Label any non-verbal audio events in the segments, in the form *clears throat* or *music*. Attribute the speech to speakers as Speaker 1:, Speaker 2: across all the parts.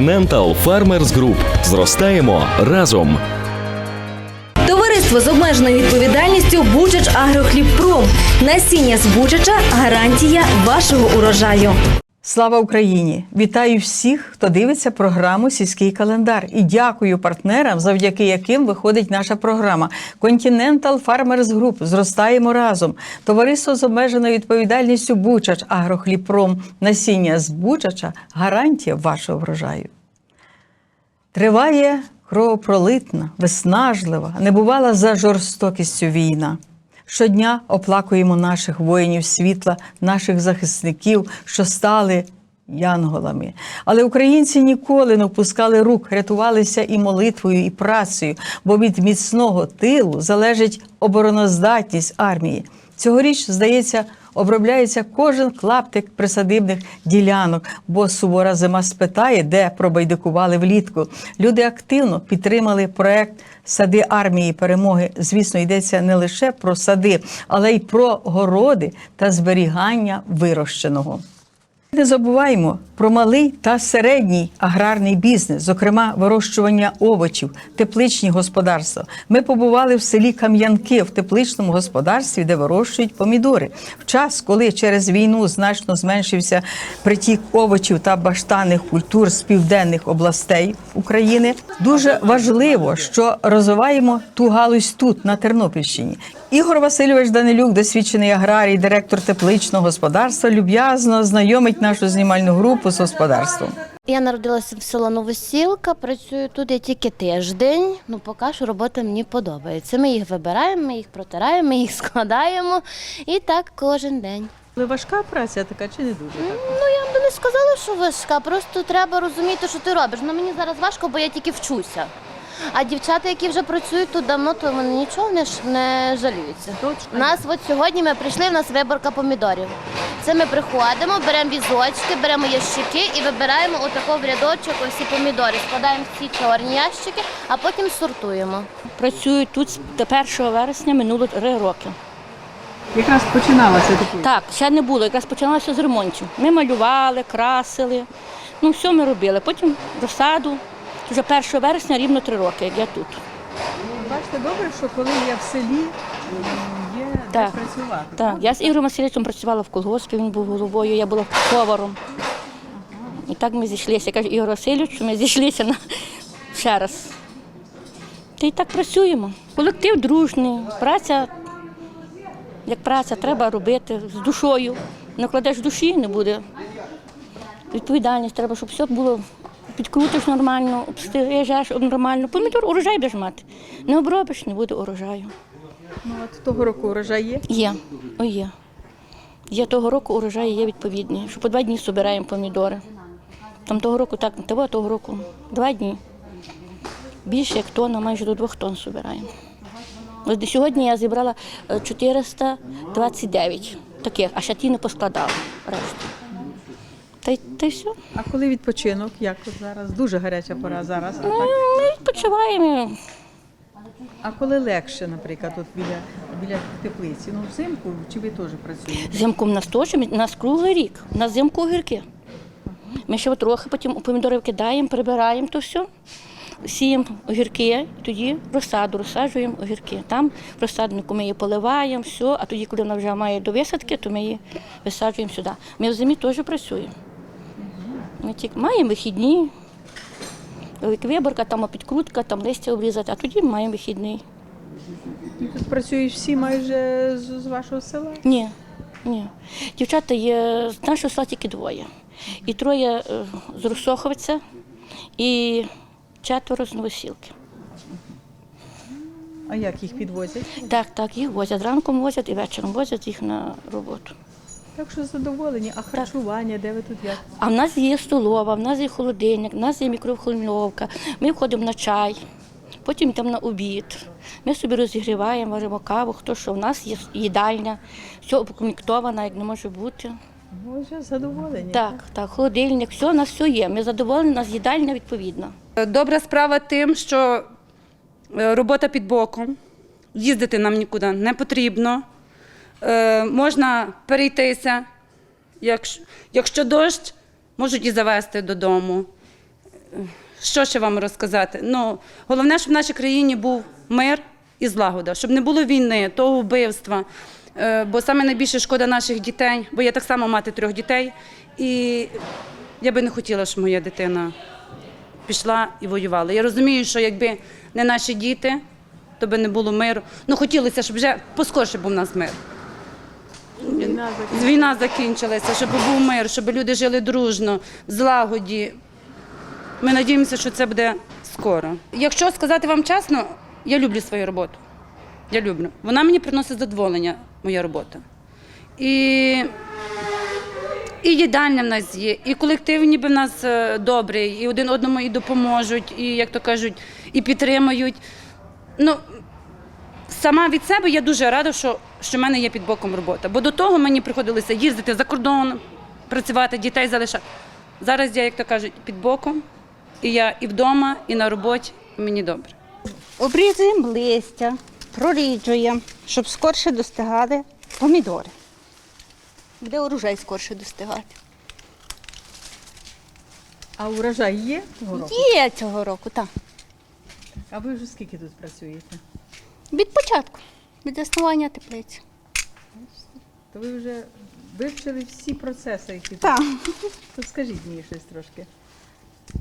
Speaker 1: Continental Farmers Group. Зростаємо разом.
Speaker 2: Товариство з обмеженою відповідальністю Бучач Агрохлібпром. Насіння з Бучача гарантія вашого урожаю.
Speaker 3: Слава Україні! Вітаю всіх, хто дивиться програму Сільський календар і дякую партнерам, завдяки яким виходить наша програма Continental Farmers Group. Зростаємо разом. Товариство з обмеженою відповідальністю Бучач Агрохліпром. Насіння з Бучача гарантія вашого врожаю. Триває кровопролитна, виснажлива, небувала за жорстокістю війна. Щодня оплакуємо наших воїнів світла, наших захисників, що стали янголами. Але українці ніколи не впускали рук, рятувалися і молитвою, і працею, бо від міцного тилу залежить обороноздатність армії. Цьогоріч, здається, обробляється кожен клаптик присадибних ділянок, бо сувора зима спитає, де пробайдикували влітку. Люди активно підтримали проект Сади армії перемоги. Звісно, йдеться не лише про сади, але й про городи та зберігання вирощеного. Не забуваємо про малий та середній аграрний бізнес, зокрема вирощування овочів, тепличні господарства. Ми побували в селі Кам'янки в тепличному господарстві, де вирощують помідори. В час, коли через війну значно зменшився притік овочів та баштанних культур з південних областей України, дуже важливо, що розвиваємо ту галузь тут, на Тернопільщині. Ігор Васильович Данилюк, досвідчений аграрій, директор тепличного господарства, люб'язно знайомить нашу знімальну групу з господарством.
Speaker 4: Я народилася в село Новосілка, працюю тут я тільки тиждень. Ну, поки що робота мені подобається. Ми їх вибираємо, ми їх протираємо, ми їх складаємо і так кожен день.
Speaker 3: Але важка праця така чи не дуже?
Speaker 4: Ну я б не сказала, що важка, просто треба розуміти, що ти робиш. Ну мені зараз важко, бо я тільки вчуся. А дівчата, які вже працюють тут давно, то вони нічого не, ж- не жаліються. У нас от сьогодні ми прийшли, у нас виборка помідорів. Це ми приходимо, беремо візочки, беремо ящики і вибираємо отако в рядочок всі помідори. Складаємо всі чорні ящики, а потім сортуємо.
Speaker 5: Працюю тут з 1 вересня минуло три роки.
Speaker 3: Якраз починалася таке.
Speaker 5: Так, ще не було, якраз починалося з ремонтів. Ми малювали, красили, ну все ми робили. Потім розсаду. Вже 1 вересня рівно три роки, як я тут.
Speaker 3: Бачите, добре, що коли я в селі, є
Speaker 5: Так.
Speaker 3: де працювати.
Speaker 5: Так, я з Ігорем Васильовичем працювала в колгоспі, він був головою, я була поваром. І так ми зійшлися. Я кажу, Ігор Васильович, ми зійшлися на... ще раз. Та й так працюємо. Колектив дружний, праця, як праця, треба робити з душою. Не кладеш душі, не буде. Відповідальність треба, щоб все було. Підкрутиш нормально, обстрижеш нормально. Помідор урожай будеш мати. Не обробиш, не буде урожаю.
Speaker 3: Ну, от того року урожай є.
Speaker 5: Є, о є. Є того року урожаї є відповідні, що по два дні збираємо помідори. Там того року так, того, того року два дні. Більше як тонна, майже до двох тонн збираємо. Ось сьогодні я зібрала е, 429 таких, а ще ті не поскладала решту. Та й, та й все.
Speaker 3: А коли відпочинок, як от зараз? Дуже гаряча пора зараз. А,
Speaker 5: Ну,
Speaker 3: так?
Speaker 5: Ми відпочиваємо.
Speaker 3: а коли легше, наприклад, от біля, біля теплиці? Ну, взимку чи ви теж працюєте?
Speaker 5: Взимку в нас теж, у нас круглий рік, у нас взимку огірки. Ми ще трохи потім у помідори вкидаємо, прибираємо то все, сіємо огірки, тоді розсаду, розсаджуємо огірки. Там в розсаднику ми її поливаємо, все, а тоді, коли вона вже має до висадки, то ми її висаджуємо сюди. Ми в зимі теж працюємо. Ми тільки маємо вихідні, виборка, там підкрутка, там листя обрізати, а тоді маємо вихідний.
Speaker 3: Тут працюють всі майже з, з вашого села?
Speaker 5: Ні, ні. Дівчата є з нашого села тільки двоє. І троє е, з Русоховця і четверо з Новосілки.
Speaker 3: А як їх підвозять?
Speaker 5: Так, так, їх возять. Ранком возять і вечором возять їх на роботу.
Speaker 3: Так що задоволені. А харчування, де ви тут як?
Speaker 5: А в нас є столова, в нас є холодильник, в нас є мікрохвильовка. Ми входимо на чай, потім йдемо на обід. Ми собі розігріваємо, варимо каву, хто що. В нас є їдальня, все укомплектовано, як не може бути.
Speaker 3: Боже, задоволені.
Speaker 5: Так, так, холодильник, все, у нас все є. Ми задоволені, у нас їдальня відповідна.
Speaker 6: Добра справа тим, що е, робота під боком, їздити нам нікуди не потрібно. Е, можна перейтися, якщо, якщо дощ, можуть і завести додому. що ще вам розказати? Ну, головне, щоб в нашій країні був мир і злагода, щоб не було війни, того вбивства. Е, Бо саме найбільше шкода наших дітей, бо я так само мати трьох дітей. І я би не хотіла, щоб моя дитина пішла і воювала. Я розумію, що якби не наші діти, то би не було миру. Ну, хотілося, щоб вже поскорше був у нас мир. Війна закінчилася, щоб був мир, щоб люди жили дружно, злагоді. Ми надіємося, що це буде скоро. Якщо сказати вам чесно, я люблю свою роботу. Я люблю. Вона мені приносить задоволення, моя робота. І, і їдальня в нас є, і колектив ніби в нас е, добрий, і один одному і допоможуть, і, як то кажуть, і підтримують. Ну, сама від себе я дуже рада, що, що в мене є під боком робота. Бо до того мені приходилося їздити за кордон, працювати, дітей залишати. Зараз я, як то кажуть, під боком, і я і вдома, і на роботі, і мені добре.
Speaker 7: Обрізуємо листя, проріджуємо, щоб скорше достигали помідори. Буде урожай скорше достигати.
Speaker 3: А урожай є цього року?
Speaker 7: Є цього року, так.
Speaker 3: А ви вже скільки тут працюєте?
Speaker 7: Від початку, від заснування теплиці.
Speaker 3: То ви вже вивчили всі процеси, які тут.
Speaker 7: Так.
Speaker 3: То скажіть мені щось трошки.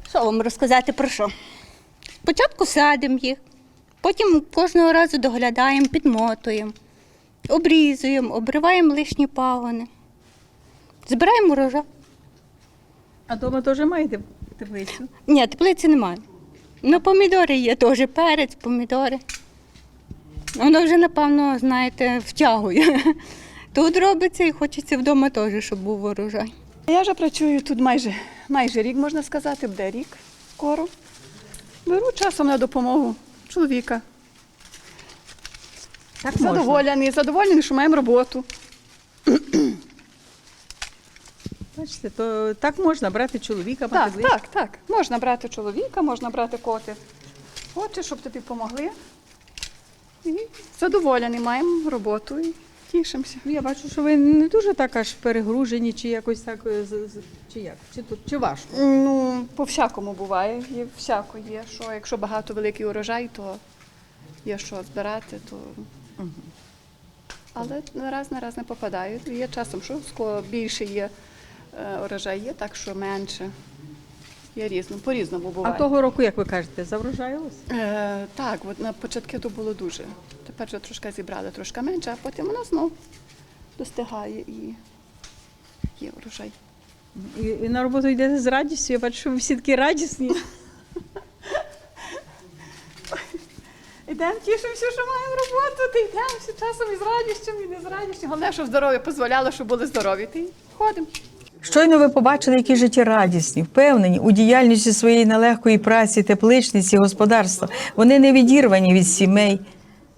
Speaker 7: Що вам розказати про що? Спочатку садимо їх, потім кожного разу доглядаємо, підмотуємо, обрізуємо, обриваємо лишні пагони, збираємо урожай.
Speaker 3: А вдома теж маєте теплицю?
Speaker 7: Ні, теплиці немає. Ну, помідори є теж, перець, помідори. Воно вже, напевно, знаєте, втягує. *laughs* Тут робиться і хочеться вдома теж, щоб був урожай.
Speaker 8: Я вже працюю тут майже, майже рік, можна сказати, буде рік скоро. Беру часом на допомогу чоловіка.
Speaker 3: Так.
Speaker 8: Задоволений, задоволений, що маємо роботу. *clears throat*
Speaker 3: Бачите, то так можна брати чоловіка,
Speaker 8: Так,
Speaker 3: мати
Speaker 8: так, так. Можна брати чоловіка, можна брати коти. Хоче, щоб тобі допомогли. І задоволені, маємо роботу і тішимося.
Speaker 3: Ну, я бачу, що ви не дуже так аж перегружені, чи якось так, е, чи як? Чи тут, чи важко?
Speaker 8: Ну, по всякому буває, і всяко є, що якщо багато великий урожай, то є що збирати, то. Але нараз на раз не попадають. Є часом, що більше є е, урожай, є так, що менше. Є різно, по-різному
Speaker 3: А того року, як ви кажете, заврожаїлось?
Speaker 8: Е, так, от на початки то було дуже. Тепер вже трошки зібрали, трошки менше, а потім воно знов достигає і є урожай.
Speaker 3: І, і на роботу йдете з радістю, я бачу, що ви всі такі радісні. *laughs*
Speaker 8: Йдемо, тішимося, що маємо роботу, ти йдемо всі часом із радістю, і не з радістю. Головне, щоб здоров'я дозволяло, щоб були здорові. Ти ходимо.
Speaker 3: Щойно ви побачили, які життєрадісні, впевнені у діяльності своєї нелегкої праці, тепличниці, господарства. Вони не відірвані від сімей.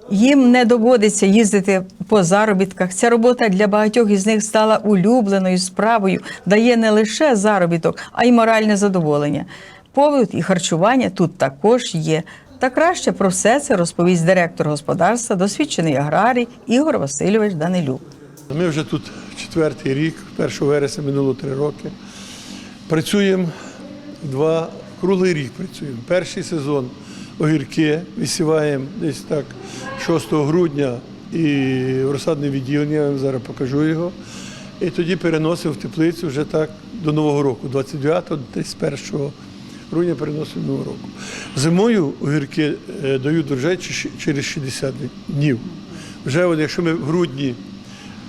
Speaker 3: Їм не доводиться їздити по заробітках. Ця робота для багатьох із них стала улюбленою справою, дає не лише заробіток, а й моральне задоволення. Побут і харчування тут також є. Та краще про все це розповість директор господарства, досвідчений аграрій Ігор Васильович Данилюк.
Speaker 9: Ми вже тут четвертий рік, 1 вересня минуло три роки. Працюємо два, круглий рік працюємо. Перший сезон огірки висіваємо десь так 6 грудня і в розсадне відділення, я вам зараз покажу його. І тоді переносимо в теплицю вже так до Нового року, 29 до 31 грудня переносимо до Нового року. Зимою огірки е, дають урожай через 60 днів. Вже от, якщо ми в грудні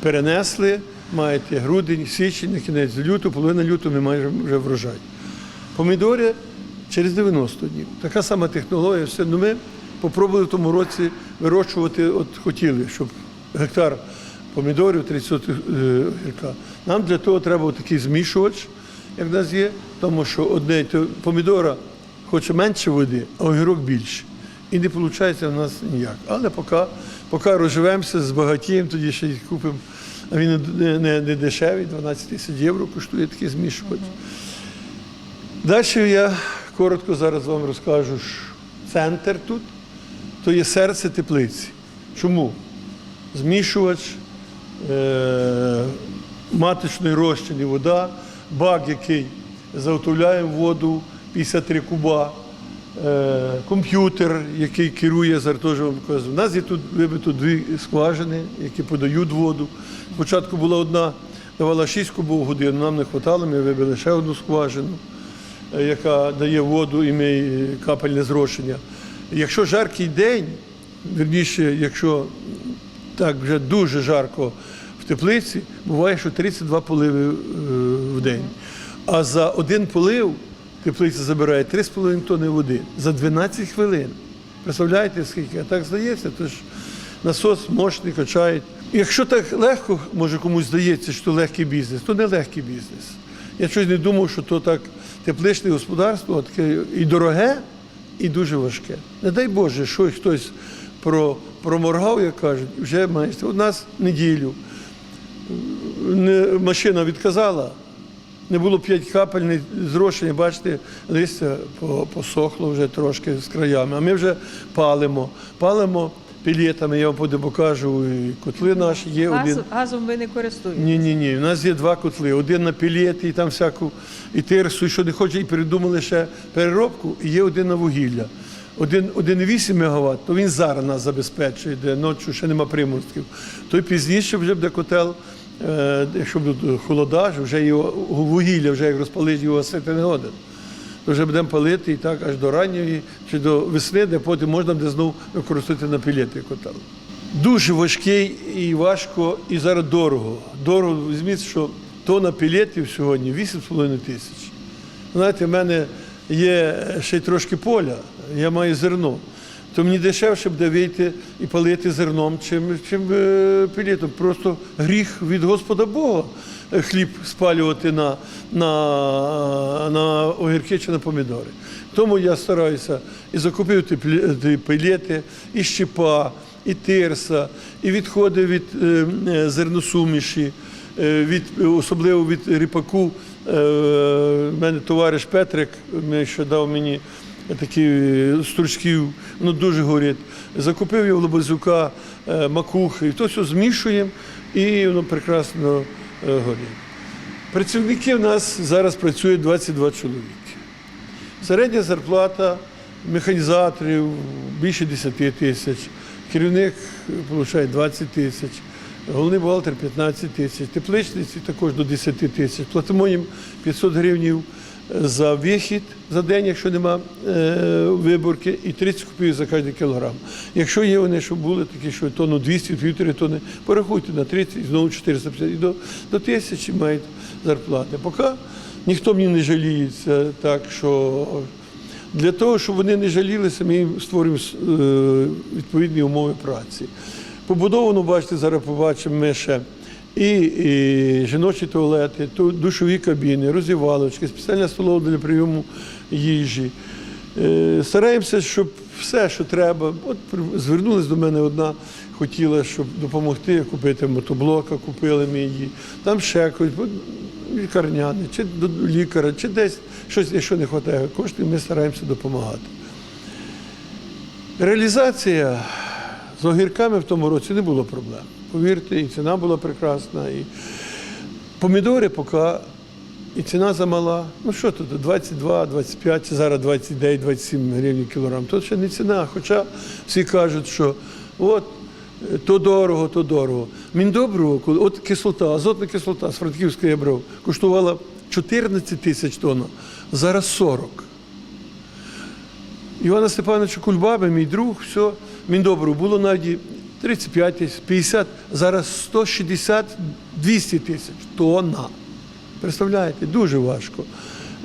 Speaker 9: перенесли, маєте грудень, січень, кінець лютого, половина лютого ми маємо вже врожай. Помідори через 90 днів. Така сама технологія. Все. Ну, ми спробували в тому році вирощувати, от хотіли, щоб гектар помідорів 30 е, гірка. Нам для того треба такий змішувач, як в нас є, тому що одне то помідора хоче менше води, а огірок більше. І не виходить в нас ніяк. Але поки, поки розживемося, збагатіємо, тоді ще й купимо. А він не, не, не дешевий, 12 тисяч євро коштує такий змішувач. Далі я коротко зараз вам розкажу, що центр тут то є серце теплиці. Чому? Змішувач, е- маточний розчин і вода, бак, який заготовляє воду 53 куба, комп'ютер, який керує теж. У нас є тут вибито дві скважини, які подають воду. Спочатку була одна, давала 6 кубів в годину, нам не вистачало, ми вибили ще одну скважину, е, яка дає воду і ми е, капельне зрошення. Якщо жаркий день, верніше, якщо так вже дуже жарко в теплиці, буває, що 32 поливи е, в день. А за один полив теплиця забирає 3,5 тонни води за 12 хвилин. Представляєте, скільки? А так здається, то ж насос мощний качають. Якщо так легко, може комусь здається, що легкий бізнес, то не легкий бізнес. Я щось не думав, що то так тепличне господарство таке і дороге, і дуже важке. Не дай Боже, що хтось про, проморгав, як кажуть, вже маєш. У нас неділю не, машина відказала, не було 5 капель не зрошення, бачите, листя посохло вже трошки з краями. А ми вже палимо. Палимо пілетами, я вам потім покажу, і котли наші є один.
Speaker 3: газом ви не користуєтесь?
Speaker 9: Ні, ні, ні. У нас є два котли. Один на пілети, і там всяку і тирсу, і що не хоче, і придумали ще переробку, і є один на вугілля. Один 1,8 МВт, то він зараз нас забезпечує, де ночі ще нема примустків. То пізніше вже буде котел, е, якщо буде холода, вже його вугілля, вже як розпалить його гасити не годен. То вже будемо палити і так аж до ранньої чи до весни, де потім можна буде знову використати на пілети котел. Дуже важкий і важко, і зараз дорого. Дорого візьміть, що тонна пілетів сьогодні 8,5 тисяч. Знаєте, в мене є ще й трошки поля, я маю зерно. То мені дешевше буде вийти і палити зерном, чим, чим е, пілетом. Просто гріх від Господа Бога хліб спалювати на, на, на огірки чи на помідори. Тому я стараюся і закупити пілети, і щепа, і тирса, і відходи від е, е, зерносуміші, від, особливо від ріпаку. В мене товариш Петрик, ще дав мені такі стручків, ну дуже горять. Закупив я в Лобазюка е, макухи, і то все змішуємо, і воно прекрасно е, горить. Працівників у нас зараз працює 22 чоловіки. Середня зарплата механізаторів більше 10 тисяч, керівник отримує 20 тисяч, головний бухгалтер 15 тисяч, тепличниці також до 10 тисяч. Платимо їм 500 гривень за вихід за день, якщо нема е, виборки, і 30 копійок за кожен кілограм. Якщо є вони, що були такі, що тонну 200, півтори тонни, порахуйте на 30 і знову 450 і до, до тисячі мають зарплати. Поки ніхто мені не жаліється, так що для того, щоб вони не жалілися, ми їм створюємо е, відповідні умови праці. Побудовано, бачите, зараз побачимо ми ще і, і жіночі туалети, ту- душові кабіни, розвівалочки, спеціальна столова для прийому їжі. Е, Стараємося, щоб все, що треба. От звернулась до мене одна, хотіла, щоб допомогти купити мотоблока, купили ми її. Там ще когось, бо лікарняний, чи до лікаря, чи десь щось, якщо не вистачає коштів, ми стараємося допомагати. Реалізація з огірками в тому році не було проблем. Повірте, і ціна була прекрасна. І помідори поки і ціна замала. Ну що тут, 22, 25, чи зараз 29, 27 гривень кілограм. То ще не ціна. Хоча всі кажуть, що от е, то дорого, то дорого. Міндобриво, от кислота, азотна кислота з Франківська я брав, коштувала 14 тисяч тонн, зараз 40. Івана Степановича Кульбаби, мій друг, все, Міндобру було навіть 35 тисяч, 50, зараз 160, 200 тисяч тонна. Представляєте, дуже важко.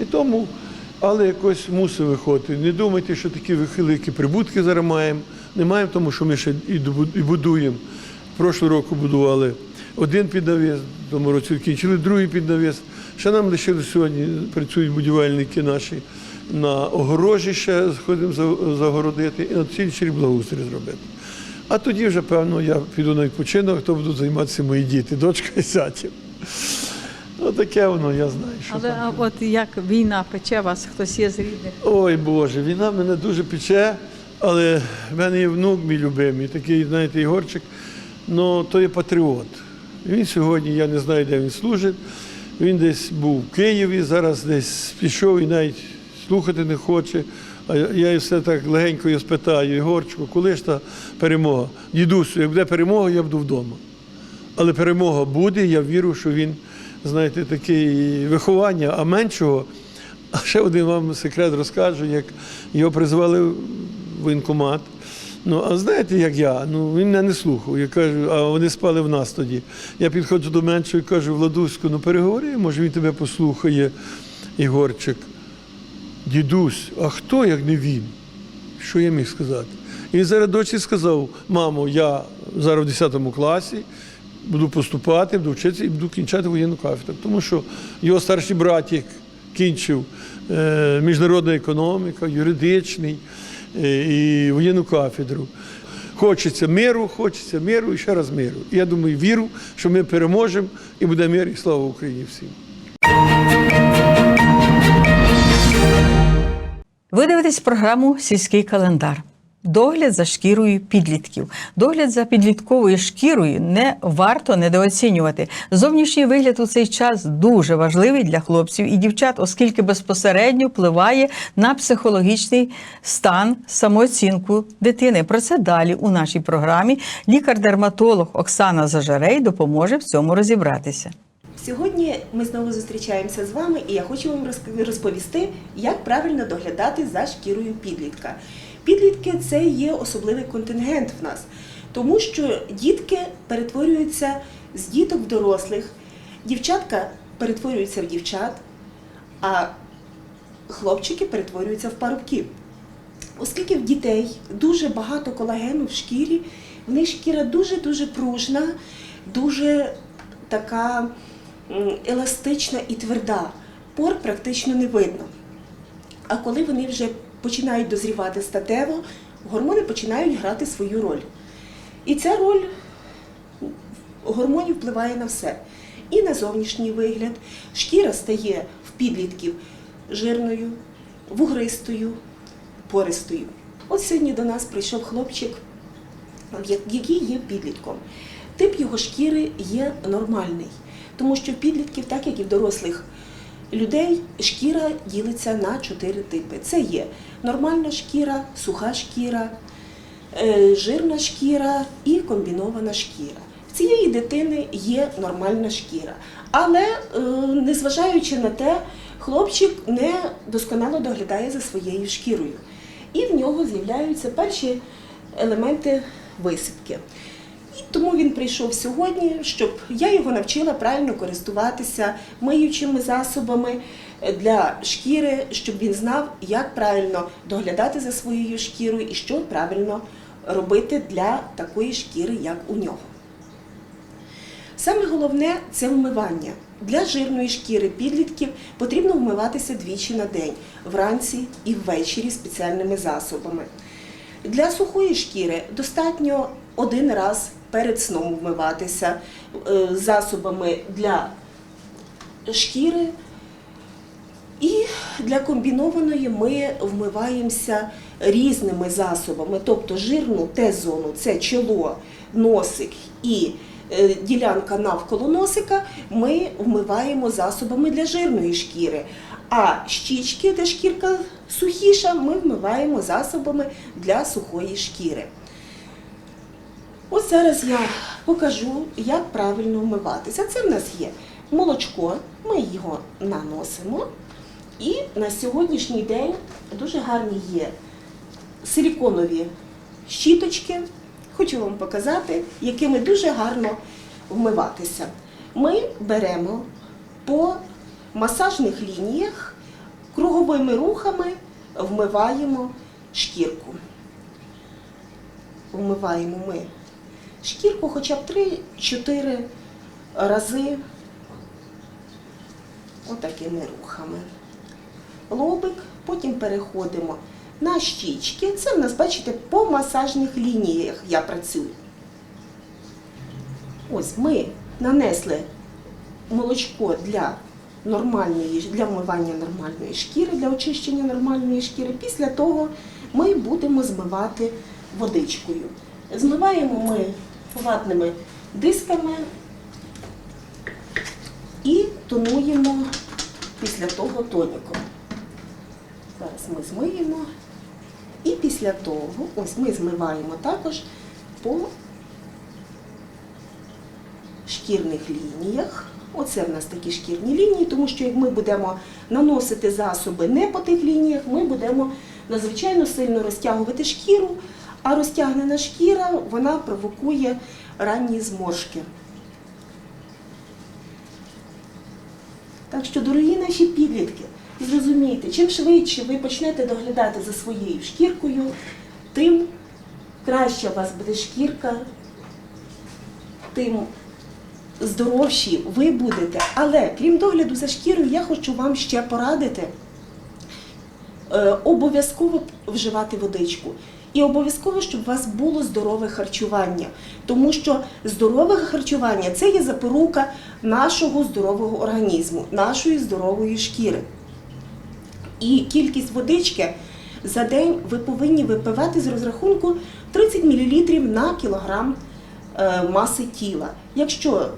Speaker 9: І тому, але якось мусимо виходити. Не думайте, що такі великі прибутки зараз маємо. Не маємо, тому що ми ще і будуємо. Прошлого року будували один піднавіс, в тому році закінчили другий піднавіс. Ще нам лишилось сьогодні, працюють будівельники наші на огорожі ще ходимо загородити і на цілі благоустрій зробити. А тоді вже, певно, я піду на відпочинок, то будуть займатися мої діти, дочка і зятів. Ну, таке воно, я знаю. Що
Speaker 3: Але
Speaker 9: там.
Speaker 3: от як війна пече вас, хтось є з рідних?
Speaker 9: Ой Боже, війна мене дуже пече, але в мене є внук мій любимий, такий, знаєте, Ігорчик, ну то є патріот. Він сьогодні, я не знаю, де він служить. Він десь був в Києві, зараз десь пішов і навіть слухати не хоче. Я все так легенько його спитаю, Ігорчику, коли ж та перемога? Дідусю, як буде перемога, я буду вдома. Але перемога буде, я вірю, що він, знаєте, такий виховання, а меншого. А ще один вам секрет розкажу, як його призвали в воєнкомат. Ну, а знаєте, як я? Ну, він мене не слухав. Я кажу, а вони спали в нас тоді. Я підходжу до меншого і кажу, Владуську, ну переговори, може він тебе послухає, Ігорчик. Дідусь, а хто, як не він? Що я міг сказати? І зараз дочі сказав: мамо, я зараз в 10 класі буду поступати, буду вчитися і буду кінчати воєнну кафедру. Тому що його старший братик кінчив е, міжнародна економіка, юридичний е, і воєнну кафедру. Хочеться миру, хочеться миру і ще раз миру. І я думаю, вірю, що ми переможемо і буде мир, і слава Україні всім.
Speaker 3: Ви дивитесь програму Сільський календар. Догляд за шкірою підлітків. Догляд за підлітковою шкірою не варто недооцінювати. Зовнішній вигляд у цей час дуже важливий для хлопців і дівчат, оскільки безпосередньо впливає на психологічний стан, самооцінку дитини. Про це далі у нашій програмі лікар-дерматолог Оксана Зажарей допоможе в цьому розібратися.
Speaker 10: Сьогодні ми знову зустрічаємося з вами, і я хочу вам розповісти, як правильно доглядати за шкірою підлітка. Підлітки це є особливий контингент в нас, тому що дітки перетворюються з діток в дорослих, дівчатка перетворюються в дівчат, а хлопчики перетворюються в парубків. Оскільки в дітей дуже багато колагену в шкірі, в них шкіра дуже-дуже пружна, дуже така еластична і тверда. Пор практично не видно. А коли вони вже починають дозрівати статево, гормони починають грати свою роль. І ця роль гормонів впливає на все. І на зовнішній вигляд. Шкіра стає в підлітків жирною, вугристою, пористою. От сьогодні до нас прийшов хлопчик, який є підлітком. Тип його шкіри є нормальний, тому що в підлітків, так як і в дорослих людей, шкіра ділиться на чотири типи. Це є нормальна шкіра, суха шкіра, е, жирна шкіра і комбінована шкіра. В цієї дитини є нормальна шкіра. Але, е, незважаючи на те, хлопчик не досконало доглядає за своєю шкірою. І в нього з'являються перші елементи висипки. І тому він прийшов сьогодні, щоб я його навчила правильно користуватися миючими засобами для шкіри, щоб він знав, як правильно доглядати за своєю шкірою і що правильно робити для такої шкіри, як у нього. Саме головне це вмивання. Для жирної шкіри підлітків потрібно вмиватися двічі на день, вранці і ввечері спеціальними засобами. Для сухої шкіри достатньо один раз перед сном вмиватися е, засобами для шкіри. І для комбінованої ми вмиваємося різними засобами, тобто жирну Т-зону, це чоло, носик і е, ділянка навколо носика, ми вмиваємо засобами для жирної шкіри. А щічки, де шкірка сухіша, ми вмиваємо засобами для сухої шкіри. Ось зараз я покажу, як правильно вмиватися. Це в нас є молочко, ми його наносимо. І на сьогоднішній день дуже гарні є силіконові щіточки. Хочу вам показати, якими дуже гарно вмиватися. Ми беремо по масажних лініях, круговими рухами вмиваємо шкірку. Вмиваємо ми шкірку хоча б 3-4 рази отакими рухами. Лобик, потім переходимо на щічки. Це в нас, бачите, по масажних лініях я працюю. Ось ми нанесли молочко для нормальної, для вмивання нормальної шкіри, для очищення нормальної шкіри. Після того ми будемо змивати водичкою. Змиваємо ми ватними дисками і тонуємо після того тоніком. Зараз ми змиємо. І після того, ось ми змиваємо також по шкірних лініях. Оце в нас такі шкірні лінії, тому що як ми будемо наносити засоби не по тих лініях, ми будемо надзвичайно сильно розтягувати шкіру, а розтягнена шкіра вона провокує ранні зморшки. Так що, дорогі наші підлітки, зрозумійте, чим швидше ви почнете доглядати за своєю шкіркою, тим краща у вас буде шкірка, тим здоровші ви будете. Але крім догляду за шкірою, я хочу вам ще порадити е, обов'язково вживати водичку. І обов'язково, щоб у вас було здорове харчування. Тому що здорове харчування це є запорука нашого здорового організму, нашої здорової шкіри. І кількість водички за день ви повинні випивати з розрахунку 30 мл на кілограм е, маси тіла. Якщо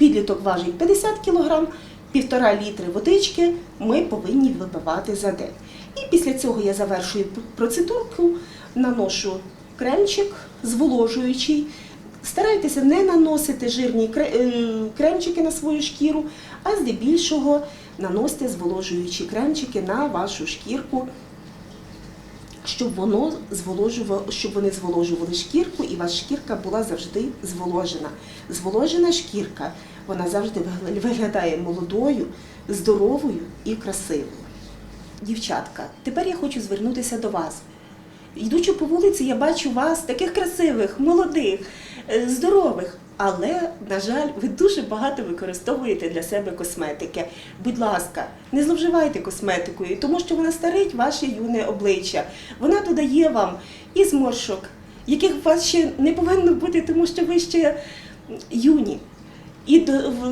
Speaker 10: підліток важить 50 кг, півтора літри водички ми повинні випивати за день. І після цього я завершую процедурку, наношу кремчик зволожуючий. Старайтеся не наносити жирні е, кремчики на свою шкіру, а здебільшого наносьте зволожуючі кремчики на вашу шкірку, щоб воно зволожувало, щоб вони зволожували шкірку, і ваша шкірка була завжди зволожена. Зволожена шкірка вона завжди виглядає молодою, здоровою і красивою. Дівчатка, тепер я хочу звернутися до вас. Йдучи по вулиці, я бачу вас таких красивих, молодих, е, здорових. Але, на жаль, ви дуже багато використовуєте для себе косметики. Будь ласка, не зловживайте косметикою, тому що вона старить ваше юне обличчя. Вона додає вам і зморшок, яких у вас ще не повинно бути, тому що ви ще юні. І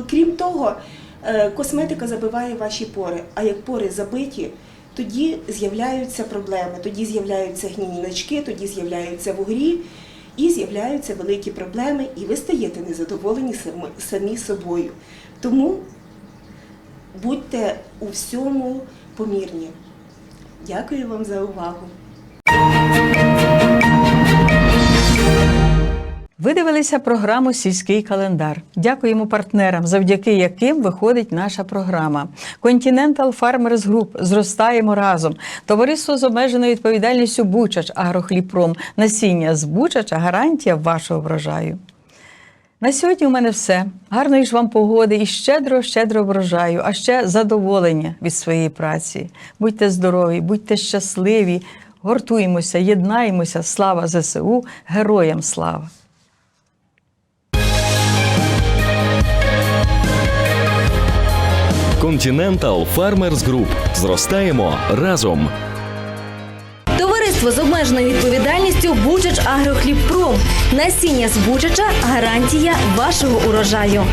Speaker 10: крім того, е, косметика забиває ваші пори. А як пори забиті, тоді з'являються проблеми, тоді з'являються гнійнички, тоді з'являються вугрі і з'являються великі проблеми, і ви стаєте незадоволені самі, собою. Тому будьте у всьому помірні. Дякую вам за увагу.
Speaker 3: Ви дивилися програму Сільський календар. Дякуємо партнерам, завдяки яким виходить наша програма. Continental Farmers Group зростаємо разом. Товариство з обмеженою відповідальністю Бучач Агрохліпром. Насіння з Бучача гарантія вашого врожаю. На сьогодні у мене все. Гарної ж вам погоди і щедро, щедро врожаю, а ще задоволення від своєї праці. Будьте здорові, будьте щасливі, гуртуємося, єднаємося. Слава ЗСУ, героям слава!
Speaker 1: Continental Farmers Group. Зростаємо разом.
Speaker 2: Товариство з обмеженою відповідальністю Бучач Агрохлібпром. Насіння з Бучача гарантія вашого урожаю.